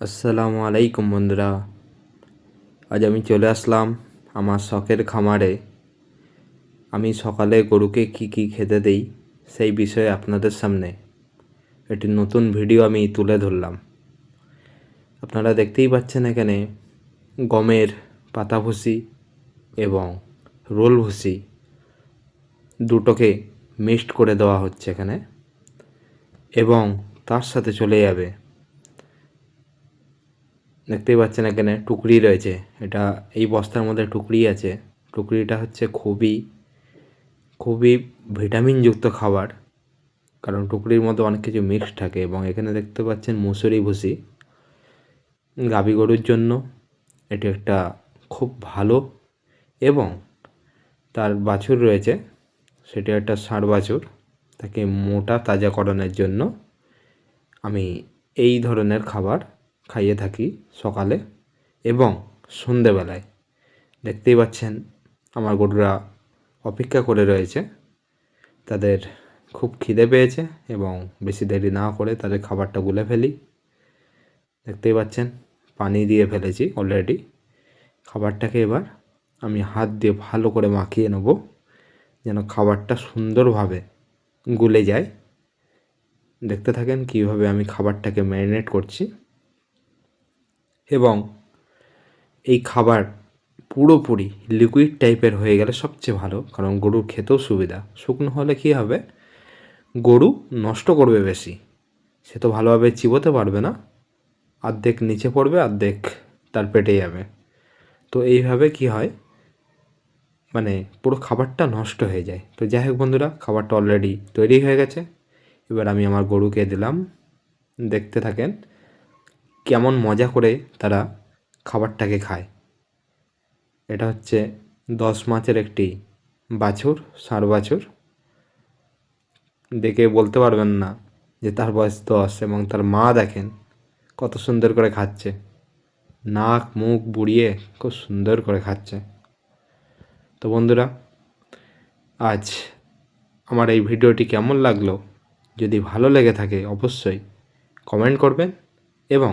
আসসালামু আলাইকুম বন্ধুরা। আজ আমি চলে আসলাম আমার শখের খামারে। আমি সকালে গরুকে কি কি খেতে দেই সেই বিষয়ে আপনাদের সামনে একটি নতুন ভিডিও আমি তুলে ধরলাম। আপনারা দেখতেই পাচ্ছেন এখানে গমের পাতা ভুসি এবং রোল ভুসি দুটোকে মিক্সড করে দেওয়া হচ্ছে এখানে এবং তার সাথে চলে যাবে দেখতেই পাচ্ছেন এখানে টুকরি রয়েছে। এটা এই বস্তার মধ্যে টুকরি আছে। টুকরিটা হচ্ছে খুবই খুবই ভিটামিনযুক্ত খাবার। কারণ টুকরির মধ্যে অনেক কিছু মিক্সড থাকে এবং এখানে দেখতে পাচ্ছেন মুসুরি ভুসি গাভী গরুর জন্য। এটি একটা খুব ভালো এবং তার বাছুর রয়েছে। সেটি একটা ষাঁড় বাছুর। তাকে মোটা তাজাকরণের জন্য আমি এই ধরনের খাবার খাইয়ে থাকি সকালে এবং সন্ধেবেলায়। দেখতেই পাচ্ছেন আমার গরুরা অপেক্ষা করে রয়েছে। তাদের খুব খিদে পেয়েছে এবং বেশি দেরি না করে তাদের খাবারটা গুলে ফেলি। দেখতেই পাচ্ছেন পানি দিয়ে ফেলেছি অলরেডি খাবারটাকে এবার আমি হাত দিয়ে ভালো করে মাখিয়ে নেব যেন খাবারটা সুন্দরভাবে গুলে যায়। দেখতে থাকেন কীভাবে আমি খাবারটাকে ম্যারিনেট করছি। এবং এই খাবার পুরোপুরি লিকুইড টাইপের হয়ে গেলে সবচেয়ে ভালো। কারণ গরুর খেতেও সুবিধা। শুকনো হলে কী হবে? গরু নষ্ট করবে বেশি। সে তো ভালোভাবে চিবোতে পারবে না। অর্ধেক নিচে পড়বে, অর্ধেক তার পেটে যাবে। তো এইভাবে কি হয়? মানে পুরো খাবারটা নষ্ট হয়ে যায়। তো যাই হোক বন্ধুরা, খাবারটা অলরেডি তৈরি হয়ে গেছে। এবার আমি আমার গরুকে দিলাম। দেখতে থাকেন। কেমন মজা করে তারা খাবারটাকে খায়। এটা হচ্ছে দশ মাসের একটি বাছুর, ষাঁড় বাছুর। দেখে বলতে পারবেন না যে তার বয়স দশ এবং তার মা দেখেন কত সুন্দর করে খাচ্ছে। নাক, মুখ বুড়িয়ে খুব সুন্দর করে খাচ্ছে। তো বন্ধুরা, আজ আমার এই ভিডিওটি কেমন লাগল? যদি ভালো লেগে থাকে অবশ্যই কমেন্ট করবেন এবং